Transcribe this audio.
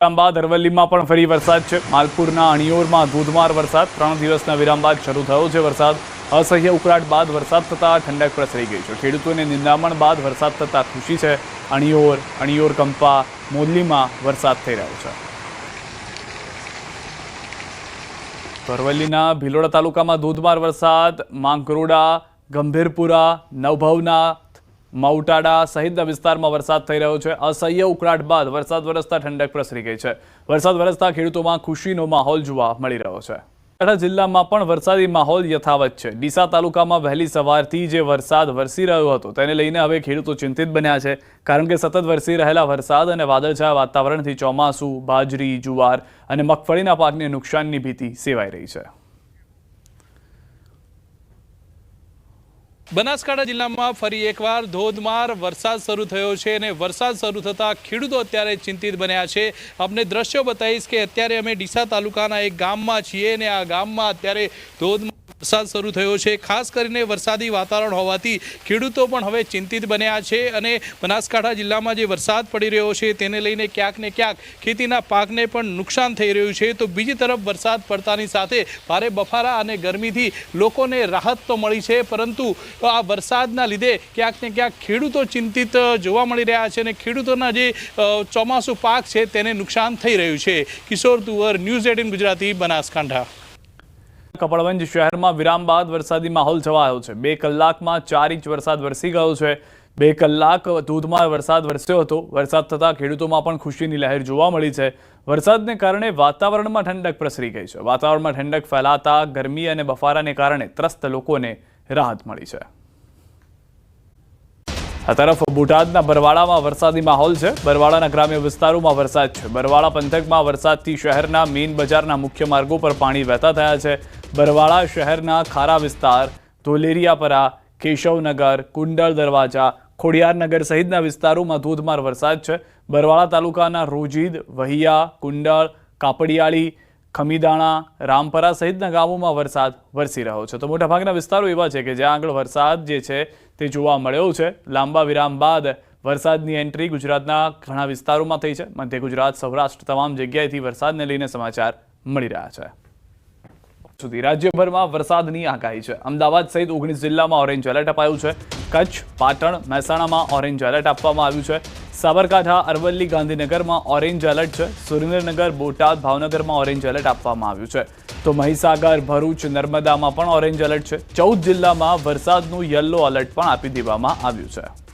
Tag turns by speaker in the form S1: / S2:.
S1: બાદ અરવલ્લીમાં પણ ફરી વરસાદ છે. માલપુરના અણિયોરમાં ધોધમાર વરસાદ. ત્રણ દિવસના વિરામ બાદ શરૂ થયો છે વરસાદ. અસહ્ય ઉકળાટ બાદ વરસાદ થતાં ઠંડક પ્રસરી ગઈ છે. ખેડૂતોને નિંદામણ બાદ વરસાદ થતાં ખુશી છે. અણિયોર અણિયોર કંપા મોદલીમાં વરસાદ થઈ રહ્યો છે. અરવલ્લીના ભિલોડા તાલુકામાં ધોધમાર વરસાદ. માંકરોડા ગંભીરપુરા નવભવનાથ માઉટાડા સહિતના વિસ્તારમાં વરસાદ થઈ રહ્યો છે. અસહ્ય ઉકળાટ બાદ વરસાદ વરસતા ઠંડક પ્રસરી ગઈ છે. વરસાદ વરસતા ખેડૂતોમાં ખુશીનો માહોલ જોવા મળી રહ્યો છે. બનાસકાંઠા જિલ્લામાં પણ વરસાદી માહોલ યથાવત છે. ડીસા તાલુકામાં વહેલી સવારથી જે વરસાદ વરસી રહ્યો હતો તેને લઈને હવે ખેડૂતો ચિંતિત બન્યા છે, કારણ કે સતત વરસી રહેલા વરસાદ અને વાદળછાયા વાતાવરણથી ચોમાસું, બાજરી, જુવાર અને મગફળીના પાકને નુકસાનની ભીતિ સેવાઈ રહી છે.
S2: બનાસકાંઠા જિલ્લામાં ફરી એકવાર ધોધમાર વરસાદ શરૂ થયો છે અને વરસાદ શરૂ થતાં ખેડૂતો અત્યારે ચિંતિત બન્યા છે. આપને દ્રશ્યો બતાવીશ કે અત્યારે અમે ડીસા તાલુકાના એક ગામમાં છીએ અને આ ગામમાં અત્યારે ધોધમાર વરસાદ શરૂ થયો છે. ખાસ કરીને વરસાદી વાતાવરણ હોવાથી ખેડૂતો પણ હવે ચિંતિત બન્યા છે અને બનાસકાંઠા જિલ્લામાં જે વરસાદ પડી રહ્યો છે તેને લઈને ક્યાંક ને ક્યાંક ખેતીના પાકને પણ નુકસાન થઈ રહ્યું છે. તો બીજી તરફ વરસાદ પડતાની સાથે ભારે બફારા અને ગરમીથી લોકોને રાહત તો મળી છે, પરંતુ આ વરસાદના લીધે ક્યાંક ને ક્યાંક ખેડૂતો ચિંતિત જોવા મળી રહ્યા છે અને ખેડૂતોના જે ચોમાસું પાક છે તેને નુકસાન થઈ રહ્યું છે. Kishore Tuvar, news eighteen Gujarati, Banaskantha.
S1: Kapadvanj શહેરમાં વિરામ બાદ વરસાદી માહોલ છવાયો છે. બે કલાકમાં ચાર ઇંચ વરસાદ વરસી ગયો છે. બે કલાક ધોધમાર વરસાદ વરસ્યો હતો. વરસાદ થતાં ખેડૂતોમાં પણ ખુશીની લહેર જોવા મળી છે. વરસાદને કારણે વાતાવરણમાં ઠંડક પ્રસરી ગઈ છે. વાતાવરણમાં ઠંડક ફેલાતા ગરમી અને બફારાને કારણે ત્રસ્ત લોકોને રાહત મળી છે. આ તરફ બોટાદના બરવાળામાં વરસાદી માહોલ છે. બરવાળાના ગ્રામ્ય વિસ્તારોમાં વરસાદ છે. બરવાળા પંથકમાં વરસાદથી શહેરના મેઇન બજારના મુખ્ય માર્ગો પર પાણી વહેતા થયા છે. બરવાળા શહેરના ખારા વિસ્તાર, ધોલેરિયાપરા, કેશવનગર, કુંડળ દરવાજા, ખોડિયારનગર સહિતના વિસ્તારોમાં ધોધમાર વરસાદ છે. બરવાળા તાલુકાના રોજીદ, વહિયા, કુંડળ, કાપડિયાળી, ખમીદાણા, રામપરા સહિતના ગામોમાં વરસાદ વરસી રહ્યો છે. તો મોટાભાગના વિસ્તારો એવા છે કે જ્યાં આગળ વરસાદ જે છે તે જોવા મળ્યો છે. લાંબા વિરામ બાદ વરસાદની એન્ટ્રી ગુજરાતના ઘણા વિસ્તારોમાં થઈ છે. મધ્ય ગુજરાત, સૌરાષ્ટ્ર તમામ જગ્યાએથી વરસાદને લઈને સમાચાર મળી રહ્યા છે. સુધી. રાજ્યભરમાં વરસાદની આગાહી છે. અમદાવાદ સહિત ઓગણીસ જિલ્લામાં ઓરેન્જ એલર્ટ અપાયું છે. કચ્છ, પાટણ, મહેસાણામાં ઓરેન્જ એલર્ટ આપવામાં આવ્યું છે. સાબરકાંઠા, અરવલ્લી, ગાંધીનગરમાં ઓરેન્જ એલર્ટ છે. સુરેન્દ્રનગર, બોટાદ, ભાવનગરમાં ઓરેન્જ એલર્ટ આપવામાં આવ્યું છે. તો મહીસાગર, ભરૂચ, નર્મદામાં પણ ઓરેન્જ એલર્ટ છે. ચૌદ જિલ્લામાં વરસાદનું યલો એલર્ટ પણ આપી દેવામાં આવ્યું છે.